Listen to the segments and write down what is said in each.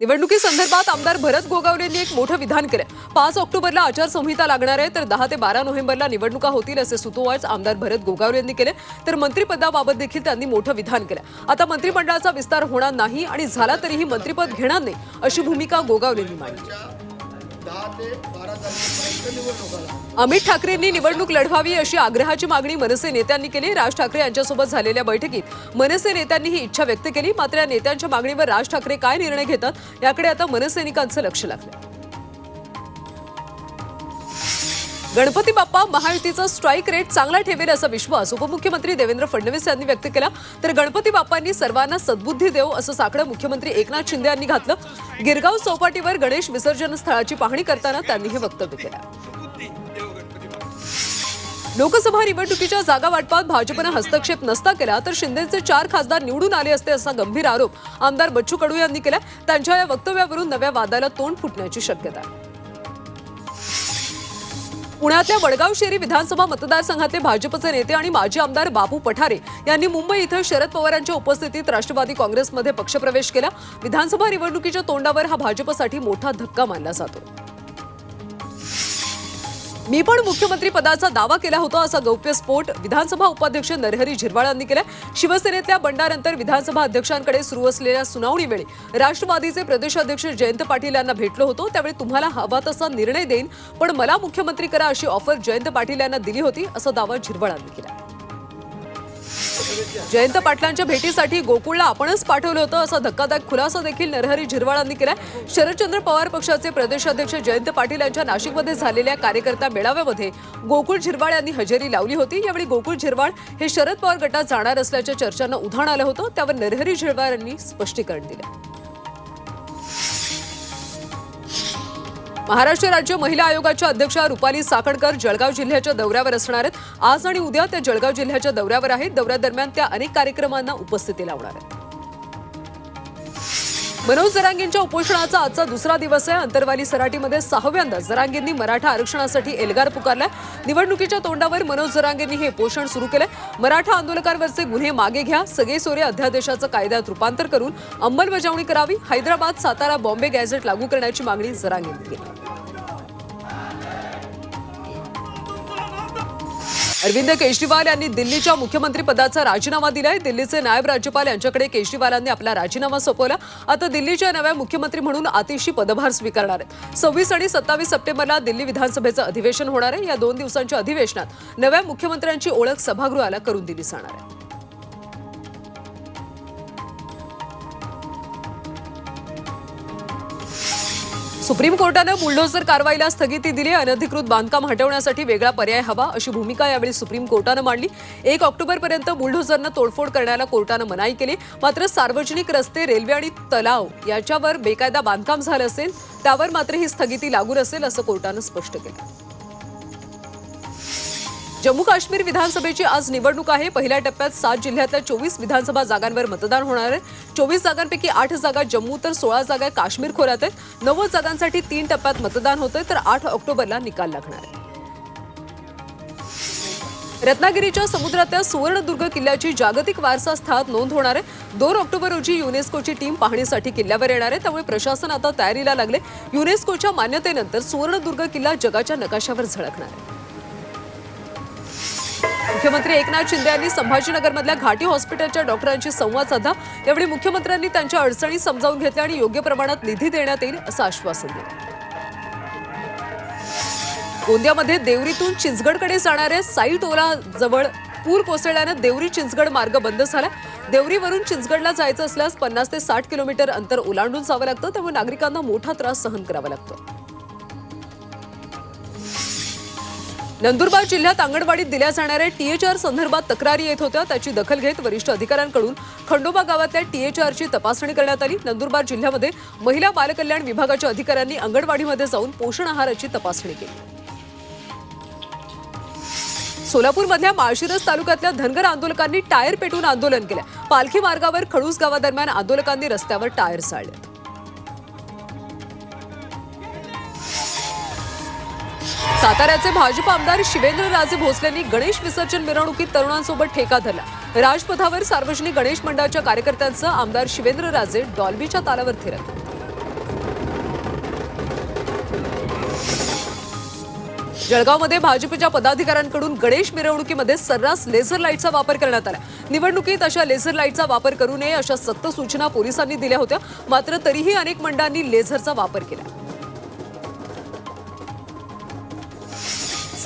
निवडणुकीसंदर्भात आमदार भरत गोगावलेंनी एक मोठं विधान केलं. पाच ऑक्टोबरला आचारसंहिता लागणार आहे तर दहा ते बारा नोव्हेंबरला निवडणुका होतील असे सुतोवाच आमदार भरत गोगावले यांनी केले. तर मंत्रिपदाबाबत देखील त्यांनी मोठं विधान केलं. आता मंत्रिमंडळाचा विस्तार होणार नाही आणि झाला तरीही मंत्रिपद घेणार नाही अशी भूमिका गोगावलेंनी मांडली. अमित ठाकरेंनी निवडणूक लढवावी अशी आग्रहाची मागणी मनसे नेत्यांनी केली. राज ठाकरे यांच्यासोबत झालेल्या बैठकीत मनसे नेत्यांनी ही इच्छा व्यक्त केली. मात्र या नेत्यांच्या मागणीवर राज ठाकरे काय निर्णय घेतात याकडे आता मनसैनिकांचं लक्ष लागलं गणपती बाप्पा महायुतीचा स्ट्राईक रेट चांगला ठेवेल असा विश्वास उपमुख्यमंत्री देवेंद्र फडणवीस यांनी व्यक्त केला. तर गणपती बाप्पांनी सर्वांना सद्बुद्धी देव असं साकडं मुख्यमंत्री एकनाथ शिंदे यांनी घातलं. गिरगाव चौपाटीवर गणेश विसर्जन स्थळाची पाहणी करताना त्यांनी हे वक्तव्य केलं. लोकसभा निवडणुकीच्या जागा वाटपात भाजपनं हस्तक्षेप नसता केला तर शिंदेचे चार खासदार निवडून आले असते असा गंभीर आरोप आमदार बच्चू कडू यांनी केला त्यांच्या या वक्तव्यावरून नव्या वादाला तोंड फुटण्याची शक्यता आहे. पुण्यातल्या वडगाव शेरी विधानसभा मतदारसंघातले भाजपचे नेते आणि माजी आमदार बाबू पठारे यांनी मुंबई इथं शरद पवारांच्या उपस्थितीत राष्ट्रवादी काँग्रेसमध्ये पक्षप्रवेश केला. विधानसभा निवडणुकीच्या तोंडावर हा भाजपसाठी मोठा धक्का मानला जातो. मी पण मुख्यमंत्री पदाचा दावा केला होता असा गौप्यस्फोट विधानसभा उपाध्यक्ष नरहरी झिरवाळांनी केलाय. शिवसेनेतल्या बंडानंतर विधानसभा अध्यक्षांकडे सुरू असलेल्या सुनावणीवेळी राष्ट्रवादीचे प्रदेशाध्यक्ष जयंत पाटील यांना भेटलो होतो. त्यावेळी तुम्हाला हवा तसा निर्णय देईन पण मला मुख्यमंत्री करा अशी ऑफर जयंत पाटील यांना दिली होती असा दावा झिरवाळांनी केला जयंत पाटलांच्या भेटीसाठी गोकुळला आपणच पाठवलं होतं. असा धक्कादायक खुलासा देखील नरहरी झिरवाळांनी केलाय. शरदचंद्र पवार पक्षाचे प्रदेशाध्यक्ष जयंत पाटील यांच्या नाशिकमध्ये झालेल्या कार्यकर्ता मेळाव्यामध्ये गोकुळ झिरवाळ यांनी हजेरी लावली होती. यावेळी गोकुळ झिरवाळ हे शरद पवार गटात जाणार असल्याच्या चर्चांना उधाण आलं होतं. त्यावर नरहरी झिरवाळ यांनी स्पष्टीकरण दिलं. महाराष्ट्र राज्य महिला आयोगाच्या अध्यक्षा रुपाली साखडकर जळगाव जिल्ह्याच्या दौऱ्यावर असणार आहेत. आज आणि उद्या त्या जळगाव जिल्ह्याच्या दौऱ्यावर आहेत. दौऱ्यादरम्यान त्या अनेक कार्यक्रमांना उपस्थिती लावणार आहेत. मनोज जरांगेंच्या उपोषणाचा आजचा दुसरा दिवस आहे. अंतरवाली सराटीमध्ये सहाव्यांदा जरांगेंनी मराठा आरक्षणासाठी एल्गार पुकारलाय. निवडणुकीच्या तोंडावर मनोज जरांगेंनी हे उपोषण सुरू केलंय. मराठा आंदोलकांवरचे गुन्हे मागे घ्या. सगळे सोरे अध्यादेशाचं कायद्यात रूपांतर करून अंमलबजावणी करावी. हैदराबाद सातारा बॉम्बे गॅझेट लागू करण्याची मागणी जरांगेंनी केली. अरविंद केजरीवाल यांनी दिल्लीच्या मुख्यमंत्रीपदाचा राजीनामा दिलाय. दिल्लीचे नायब राज्यपाल यांच्याकडे केजरीवालांनी आपला राजीनामा सोपवला. आता दिल्लीच्या नव्या मुख्यमंत्री म्हणून आतिशी पदभार स्वीकारणार आहेत. सव्वीस आणि सत्तावीस सप्टेंबरला दिल्ली विधानसभेचं अधिवेशन होणार आहे. या दोन दिवसांच्या अधिवेशनात नव्या मुख्यमंत्र्यांची ओळख सभागृहाला करून दिली जाणार आहे. सुप्रीम कोर्टानं बुलडोझर कारवाईला स्थगिती दिली अनधिकृत बांधकाम हटवण्यासाठी वेगळा पर्याय हवा अशी भूमिका यावेळी सुप्रीम कोर्टानं मांडली. एक ऑक्टोबरपर्यंत बुलडोझरनं तोडफोड करण्याला कोर्टानं मनाई केली. मात्र सार्वजनिक रस्ते रेल्वे आणि तलाव याच्यावर बेकायदा बांधकाम झालं असेल त्यावर मात्र ही स्थगिती लागू असेल असं कोर्टानं स्पष्ट केलं. जम्मू काश्मीर विधानसभेची आज निवडणूक आहे. पहिल्या टप्प्यात सात जिल्ह्यातल्या चोवीस विधानसभा जागांवर मतदान होणार आहे. चोवीस जागांपैकी आठ जागा जम्मू तर सोळा जागा काश्मीर खोऱ्यात आहेत. नव्वद जागांसाठी तीन टप्प्यात मतदान होतंय तर आठ ऑक्टोबरला निकाल लागणार आहे. रत्नागिरीच्या समुद्रातल्या सुवर्णदुर्ग किल्ल्याची जागतिक वारसा स्थळात नोंद होणार आहे. दोन ऑक्टोबर रोजी युनेस्कोची टीम पाहणीसाठी किल्ल्यावर येणार आहे. त्यामुळे प्रशासन आता तयारीला लागले. युनेस्कोच्या मान्यतेनंतर सुवर्णदुर्ग किल्ला जगाच्या नकाशावर झळकणार आहे. मुख्यमंत्री एकनाथ शिंदे यांनी संभाजीनगरमधल्या घाटी हॉस्पिटलच्या डॉक्टरांशी संवाद साधला. यावेळी मुख्यमंत्र्यांनी त्यांच्या अडचणी समजावून घेतल्या आणि योग्य प्रमाणात निधी देण्यात येईल असं आश्वासन दिलं. गोंदियामध्ये देवरीतून चिंचगडकडे जाणाऱ्या साई टोलाजवळ पूर कोसळल्यानं देवरी चिंचगड मार्ग बंद झाला. देवरीवरून चिंचगडला जायचं असल्यास पन्नास ते साठ किलोमीटर अंतर ओलांडून जावं लागतं त्यामुळे नागरिकांना मोठा त्रास सहन करावा लागतो. नंदुरबार जिल्ह्यात अंगणवाडीत दिल्या जाणाऱ्या टीएचआर संदर्भात तक्रारी येत होत्या. त्याची दखल घेत वरिष्ठ अधिकाऱ्यांकडून खंडोबा गावातल्या टीएचआरची तपासणी करण्यात आली. नंदुरबार जिल्ह्यामध्ये महिला बालकल्याण विभागाच्या अधिकाऱ्यांनी अंगणवाडीमध्ये जाऊन पोषण आहाराची तपासणी केली. सोलापूरमधल्या माळशिरस तालुक्यातल्या धनगर आंदोलकांनी टायर पेटून आंदोलन केलं. पालखी मार्गावर खडूस गावादरम्यान आंदोलकांनी रस्त्यावर टायर जाळले साताऱ्याचे भाजप आमदार शिवेंद्रराजे भोसलेंनी गणेश विसर्जन मिरवणुकीत तरुणांसोबत ठेका धरला. राजपथावर सार्वजनिक गणेश मंडळाच्या कार्यकर्त्यांचं आमदार शिवेंद्रराजे डॉल्बीच्या तालावर थिरत. जळगावमध्ये भाजपच्या पदाधिकाऱ्यांकडून गणेश मिरवणुकीमध्ये सर्रास लेझर लाईटचा वापर करण्यात आला. निवडणुकीत अशा लेझर लाईटचा वापर करू नये अशा सक्त सूचना पोलिसांनी दिल्या होत्या. मात्र तरीही अनेक मंडळांनी लेझरचा वापर केला.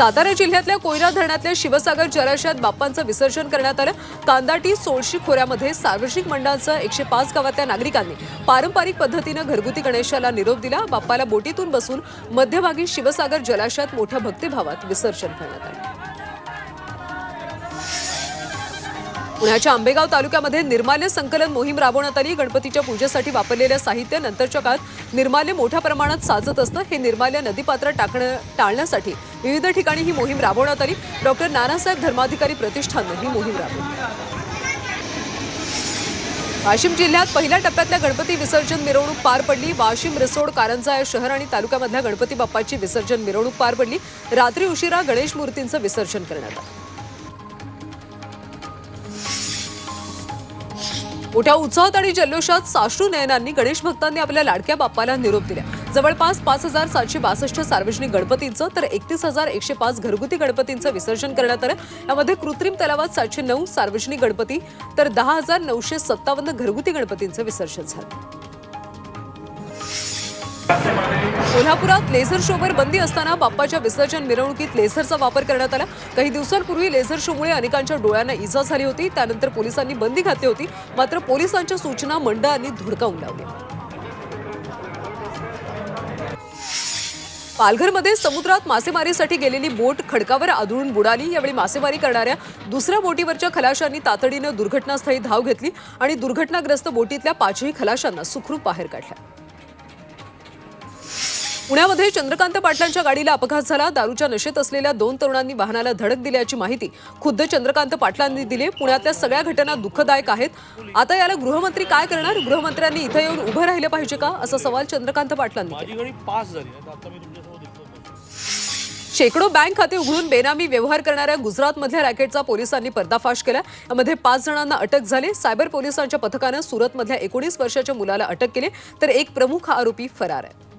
सातारा जिल्ह्यातल्या कोयना धरणातल्या शिवसागर जलाशयात बाप्पांचं विसर्जन करण्यात आलं. कांदाटी सोळशी खोऱ्यामध्ये सार्वजनिक मंडळांचं एकशे पाच गावातल्या नागरिकांनी पारंपरिक पद्धतीनं घरगुती गणेशाला निरोप दिला. बाप्पाला बोटीतून बसून मध्यभागी शिवसागर जलाशयात मोठ्या भक्तिभावात विसर्जन करण्यात आलं. पुण्याच्या आंबेगाव तालुक्यामध्ये निर्माल्य संकलन मोहीम राबवण्यात आली. गणपतीच्या पूजेसाठी वापरलेल्या साहित्य नंतरच्या काळात निर्माल्य मोठ्या प्रमाणात साचत असतं हे निर्माल्य नदीपात्रात टाकणं टाळण्यासाठी विविध ठिकाणी ही मोहीम राबवण्यात आली. डॉक्टर नानासाहेब धर्माधिकारी प्रतिष्ठाननं ही मोहीम राबवली. वाशिम जिल्ह्यात पहिल्या टप्प्यातल्या गणपती विसर्जन मिरवणूक पार पडली. वाशिम रिसोड कारंजा या शहर आणि तालुक्यामधल्या गणपती बाप्पाची विसर्जन मिरवणूक पार पडली. रात्री उशिरा गणेश मूर्तींचं विसर्जन करण्यात आलं. मोठ्या उत्साहात आणि जल्लोषात साश्रू नयनांनी गणेश भक्तांनी आपल्या लाडक्या बाप्पाला निरोप दिला. जवळपास पाच हजार सातशे बासष्ट सार्वजनिक गणपतींचं तर एकतीस हजार एकशे पाच घरगुती गणपतींचं विसर्जन करण्यात आलं. यामध्ये कृत्रिम तलावात सातशे नऊ सार्वजनिक गणपती तर दहा हजार नऊशे सत्तावन्न घरगुती गणपतींचं विसर्जन झालं. कोल्हापुरात लेझर शोवर बंदी असताना बाप्पाच्या विसर्जन मिरवणुकीत लेझरचा वापर करण्यात आला. काही दिवसांपूर्वी लेझर शोमुळे अनेकांच्या डोळ्यांना इजा झाली होती. त्यानंतर पोलिसांनी बंदी घातली होती. मात्र पोलिसांच्या सूचना मंडळांनी धुडकावून लावल्या. पालघरमध्ये समुद्रात मासेमारीसाठी गेलेली बोट खडकावर आदळून बुडाली. यावेळी मासेमारी करणाऱ्या दुसऱ्या बोटीवरच्या खलाशांनी तातडीनं दुर्घटनास्थळी धाव घेतली आणि दुर्घटनाग्रस्त बोटीतल्या पाचही खलाशांना सुखरूप बाहेर काढल्या. पुण्यामध्ये चंद्रकांत पाटलांच्या गाडीला अपघात झाला. दारूच्या नशेत असलेल्या दोन तरुणांनी वाहनाला धडक दिल्याची माहिती खुद्द चंद्रकांत पाटलांनी दिली. पुण्यातल्या सगळ्या घटना दुःखदायक आहेत. आता याला गृहमंत्री काय करणार? गृहमंत्र्यांनी इथं येऊन उभं राहिलं पाहिजे का? असा सवाल चंद्रकांत पाटलांनी शेकडो बँक खाते उघडून बेनामी व्यवहार करणाऱ्या गुजरातमधल्या रॅकेटचा पोलिसांनी पर्दाफाश केला. यामध्ये पाच जणांना अटक झाली. सायबर पोलिसांच्या पथकानं सुरतमधल्या एकोणीस वर्षाच्या मुलाला अटक केली. तर एक प्रमुख आरोपी फरार आहे.